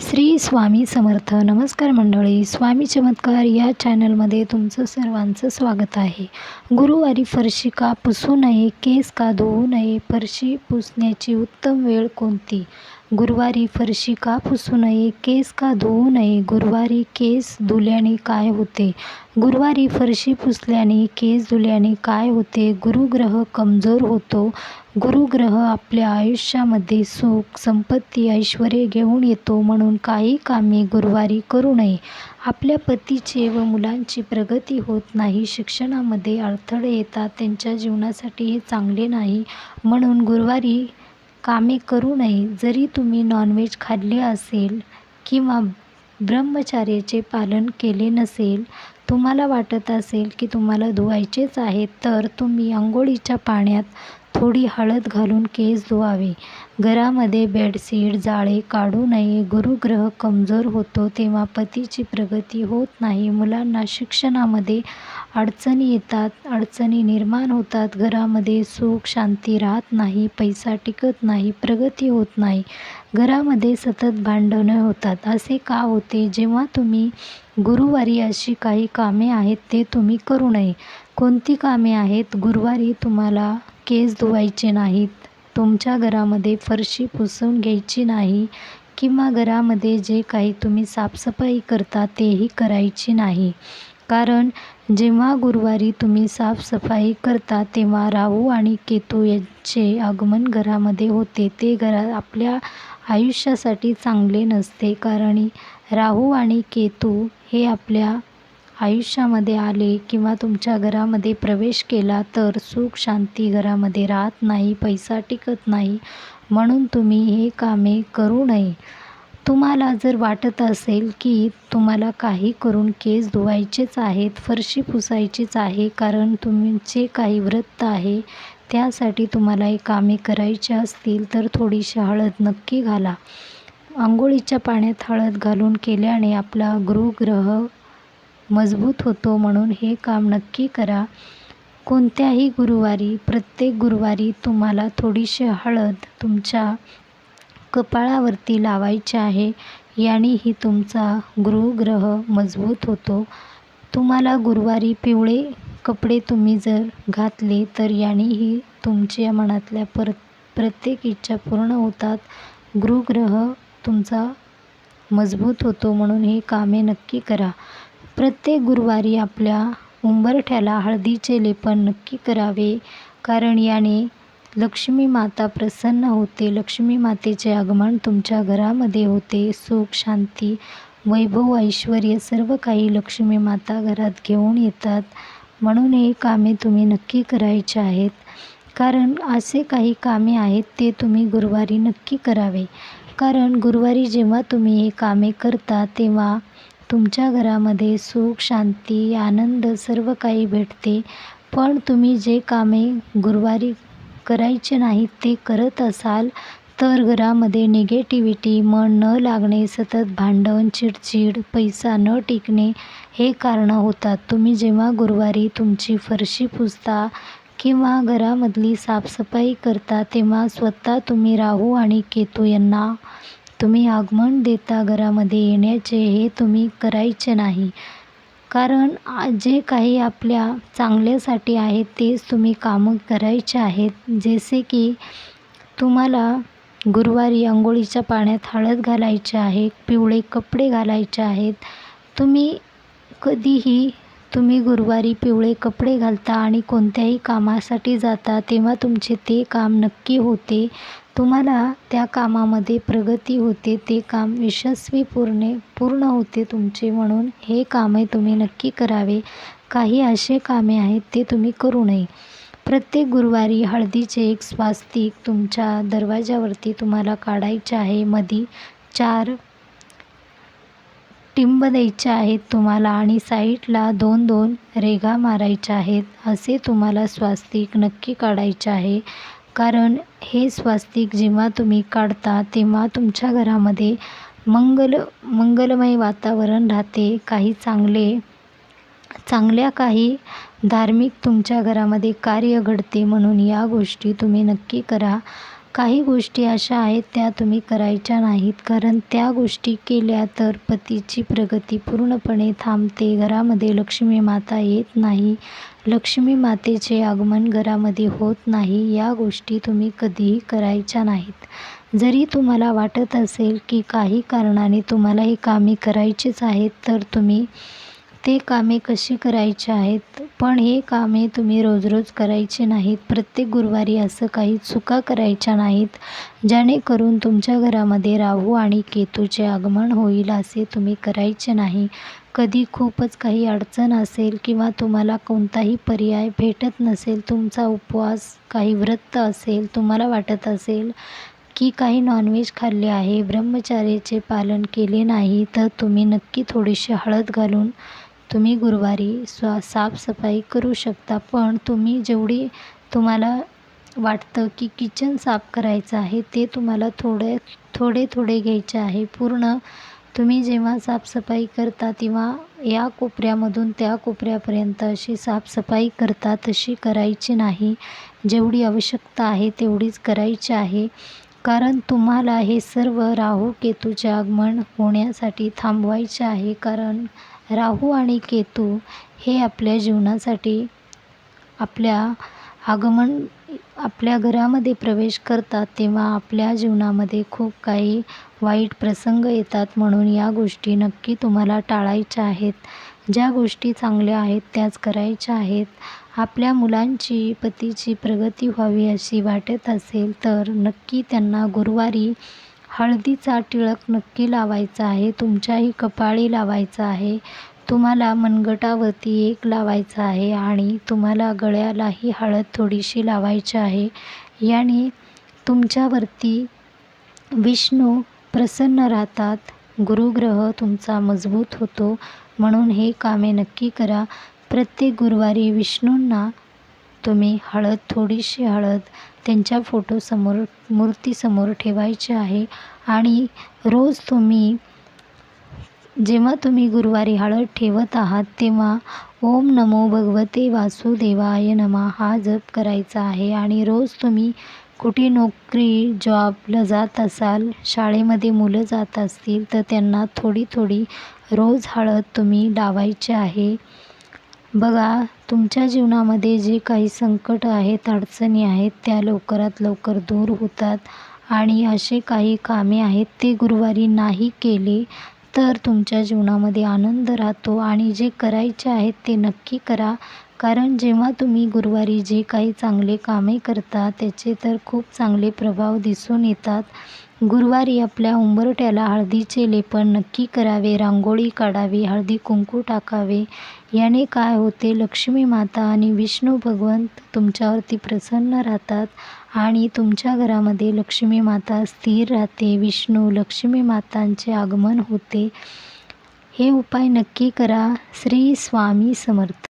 श्री स्वामी समर्थ नमस्कार मंडळी स्वामी चमत्कार या चॅनलमध्ये तुमचं सर्वांचं स्वागत आहे. गुरुवारी फरशी का पुसू नये केस का धुवू नये फरशी पुसण्याची उत्तम वेळ कोणती? गुरुवारी फरशी का पुसू नये केस का धुवू नये? गुरुवारी केस धुल्याने काय होते? गुरुवारी फरशी पुसल्याने केस धुल्याने काय होते? गुरुग्रह कमजोर होतो. गुरुग्रह आपल्या आयुष्यामध्ये सुख संपत्ती ऐश्वर घेऊन येतो म्हणून काही कामे गुरुवारी करू नये. आपल्या पतीचे व मुलांची प्रगती होत नाही शिक्षणामध्ये अडथळे येतात त्यांच्या जीवनासाठी हे चांगले नाही म्हणून गुरुवारी कामे करू नये. जरी तुम्ही नॉनव्हेज खाल्ले असेल किंवा ब्रह्मचार्याचे पालन केले नसेल तुम्हाला वाटत असेल की तुम्हाला धुवायचेच आहे तर तुम्ही आंघोळीच्या पाण्यात थोडी हळद घालून केस धुवावे. घरामध्ये बेडशीट जाळे काढू नये. गुरुग्रह कमजोर होतो तेव्हा पतीची प्रगती होत नाही. मुलांना शिक्षणामध्ये अडचणी येतात अडचणी निर्माण होतात. घरामध्ये सुख शांती राहत नाही पैसा टिकत नाही प्रगती होत नाही. घरामध्ये सतत भांडणं होतात. असे का होते? जेव्हा तुम्ही गुरुवारी अशी काही कामे आहेत ते तुम्ही करू नये. कोणती कामे आहेत? गुरुवारी तुम्हाला केस धुवायचे नाहीत तुमच्या घरामध्ये फरशी पुसून घ्यायची नाही किंवा घरामध्ये जे काही तुम्ही साफसफाई करता तेही करायची नाही. कारण जेव्हा गुरुवारी तुम्ही साफसफाई करता तेव्हा राहू आणि केतू यांचे आगमन घरामध्ये होते. ते घरा आपल्या आयुष्यासाठी चांगले नसते. कारण राहू आणि केतू हे आपल्या आयुष्यामध्ये आले किंवा तुमच्या घरामध्ये प्रवेश केला तर सुख शांती घरामध्ये राहत नाही पैसा टिकत नाही. म्हणून तुम्ही हे कामे करू नये. तुम्हाला जर वाटत असेल की तुम्हाला काही करून केस धुवायचेच आहेत फरशी पुसायचीच आहे कारण तुमचे काही व्रत आहे त्यासाठी तुम्हाला हे कामे करायचे असतील तर थोडीशी हळद नक्की घाला. आंघोळीच्या पाण्यात हळद घालून केल्याने आपला गृहग्रह मजबूत होतो म्हणून हे काम नक्की करा. कोणत्याही गुरुवारी प्रत्येक गुरुवारी तुम्हाला थोडीशी हळद तुमच्या कपाळावरती लावायची आहे यानेही तुमचा गृहग्रह मजबूत होतो. तुम्हाला गुरुवारी पिवळे कपडे तुम्ही जर घातले तर यानेही तुमच्या मनातल्या पर प्रत्येक इच्छा पूर्ण होतात. गुरुग्रह तुमचा मजबूत होतो म्हणून हे कामे नक्की करा. प्रत्येक गुरुवारी आपल्या उंबरठ्याला हळदीचे लेपन नक्की करावे कारण याने लक्ष्मी माता प्रसन्न होते. लक्ष्मी मातेचे आगमन तुमच्या घरामध्ये होते. सुख शांती वैभव ऐश्वर सर्व काही लक्ष्मी माता घरात घेऊन येतात. म्हणून हे कामे तुम्ही नक्की करायचे आहेत. कारण असे काही कामे आहेत ते तुम्ही गुरुवारी नक्की करावे. कारण गुरुवारी जेव्हा तुम्ही हे कामे करता तेव्हा तुमच्या घरामध्ये सुख शांती आनंद सर्व काही भेटते. पण तुम्ही जे कामे गुरुवारी करायचे नाहीत ते करत असाल तर घरामध्ये निगेटिव्हिटी मन न लागणे सतत भांडण चिडचिड पैसा न टिकणे हे कारणं होतात. तुम्ही जेव्हा गुरुवारी तुमची फरशी पुसता किंवा घरामधली साफसफाई करता तेव्हा स्वतः तुम्ही राहू आणि केतू यांना तुम्ही आगमन देता घरामध्ये येण्याचे हे तुम्ही करायचे नाही. कारण जे काही आपल्या चांगल्यासाठी आहेत तेच तुम्ही कामं करायचे आहेत. जसे की तुम्हाला गुरुवारी आंघोळीच्या पाण्यात हळद घालायची आहे पिवळे कपडे घालायचे आहेत. तुम्ही कधीही तुम्ही गुरुवारी पिवळे कपडे घालता आणि कोणत्याही कामासाठी जाता तेव्हा तुमचे ते काम नक्की होते. तुम्हाला त्या कामामध्ये प्रगती होते ते काम यशस्वी पूर्ण पूर्ण होते तुमचे म्हणून हे कामे तुम्ही नक्की करावे. काही असे कामे आहेत ते तुम्ही करू नये. प्रत्येक गुरुवारी हळदीचे एक स्वास्तिक तुमच्या दरवाजावरती तुम्हाला काढायचे आहे. मधी चार टिंब द्यायचे आहेत तुम्हाला आणि साईडला दोन दोन रेघा मारायच्या आहेत असे तुम्हाला स्वास्तिक नक्की काढायचे आहे. कारण हे स्वास्तिक जेव्हा तुम्ही काढता तेव्हा तुमच्या घरामध्ये मंगल मंगलमय वातावरण राहते. काही चांगले चांगल्या काही धार्मिक तुमच्या घरामध्ये कार्य घडते म्हणून या गोष्टी तुम्ही नक्की करा. काही गोष्टी अशा आहेत त्या तुम्ही करायच्या नाहीत. कारण त्या गोष्टी केल्या तर पतीची प्रगती पूर्णपणे थांबते. घरामध्ये लक्ष्मी माता येत नाही. लक्ष्मी मातेचे आगमन घरामध्ये होत नाही. या गोष्टी तुम्ही कधीही करायच्या नाहीत. जरी तुम्हाला वाटत असेल की काही कारणाने तुम्हाला ही कामे करायचीच आहेत तर तुम्ही ते कामे कशी करायची आहेत? पण हे कामे तुम्ही रोज रोज करायचे नाहीत. प्रत्येक गुरुवारी असं काही चुका करायच्या नाहीत जेणेकरून तुमच्या घरामध्ये राहू आणि केतूचे आगमन होईल असे तुम्ही करायचे नाही. कधी खूपच काही अडचण असेल किंवा तुम्हाला कोणताही पर्याय भेटत नसेल तुमचा उपवास काही व्रत असेल तुम्हाला वाटत असेल की काही नॉनव्हेज खाल्ले आहे ब्रह्मचार्याचे पालन केले नाही तर तुम्ही नक्की थोडीशी हळद घालून तुम्ही गुरुवारी स्व साफसफाई करू शकता पण तुम्ही जेवढी तुम्हाला वाटतं की किचन साफ करायचं आहे ते तुम्हाला थोडे थोडे थोडे घ्यायचे आहे. पूर्ण तुम्ही जेव्हा साफसफाई करता तेव्हा या कोपऱ्यामधून त्या कोपऱ्यापर्यंत अशी साफसफाई करता तशी करायची नाही. जेवढी आवश्यकता आहे तेवढीच करायची आहे. कारण तुम्हाला हे सर्व राहू केतूचे आगमन होण्यासाठी थांबवायचे आहे. कारण राहू आणि केतू हे आपल्या जीवनासाठी आपल्या आगमन आपल्या घरामध्ये प्रवेश करतात तेव्हा आपल्या जीवनामध्ये खूप काही वाईट प्रसंग येतात म्हणून या गोष्टी नक्की तुम्हाला टाळायच्या आहेत. ज्या गोष्टी चांगल्या आहेत त्याच करायच्या आहेत. आपल्या मुलांची पतीची प्रगती व्हावी अशी वाटत असेल तर नक्की त्यांना गुरुवारी हळदीचा टिळक नक्की लावायचा आहे तुमच्याही कपाळी लावायचा आहे तुम्हाला मनगटावरती एक लावायचा आहे आणि तुम्हाला गळ्यालाही हळद थोडीशी लावायची आहे. याने तुमच्यावरती विष्णू प्रसन्न राहतात गुरुग्रह तुमचा मजबूत होतो. म्हणून हे कामे नक्की करा. प्रत्येक गुरुवारी विष्णूंना तुम्ही हळद थोडीशी हळद त्यांच्या फोटोसमोर मूर्तीसमोर ठेवायचे आहे. आणि रोज तुम्ही जेव्हा तुम्ही गुरुवारी हळद ठेवत आहात तेव्हा ओम नमो भगवते वासुदेवाय नमा हा जप करायचा आहे. आणि रोज तुम्ही कुठे नोकरी जॉबला जात असाल शाळेमध्ये मुलं जात असतील तर त्यांना थोडी थोडी रोज हळद तुम्ही लावायची आहे. बघा तुमच्या जीवनामध्ये जे काही संकट आहेत अडचणी आहेत त्या लवकरात लवकर दूर होतात आणि असे काही कामे आहेत ते गुरुवारी नाही केले तर तुमच्या जीवनामध्ये आनंद राहतो आणि जे करायचे आहेत ते नक्की करा. कारण जेव्हा तुम्ही गुरुवारी जे काही चांगले कामे करता त्याचे तर खूप चांगले प्रभाव दिसून येतात. गुरुवारी आपल्या उंबरट्याला हळदीचे लेपन नक्की करावे रांगोळी काढावी हळदी कुंकू टाकावे याने काय होते? लक्ष्मी माता आणि विष्णू भगवंत तुमच्यावरती प्रसन्न राहतात आणि तुमच्या घरामध्ये लक्ष्मी माता स्थिर राहते. विष्णू लक्ष्मी मातांचे आगमन होते. हे उपाय नक्की करा. श्री स्वामी समर्थ.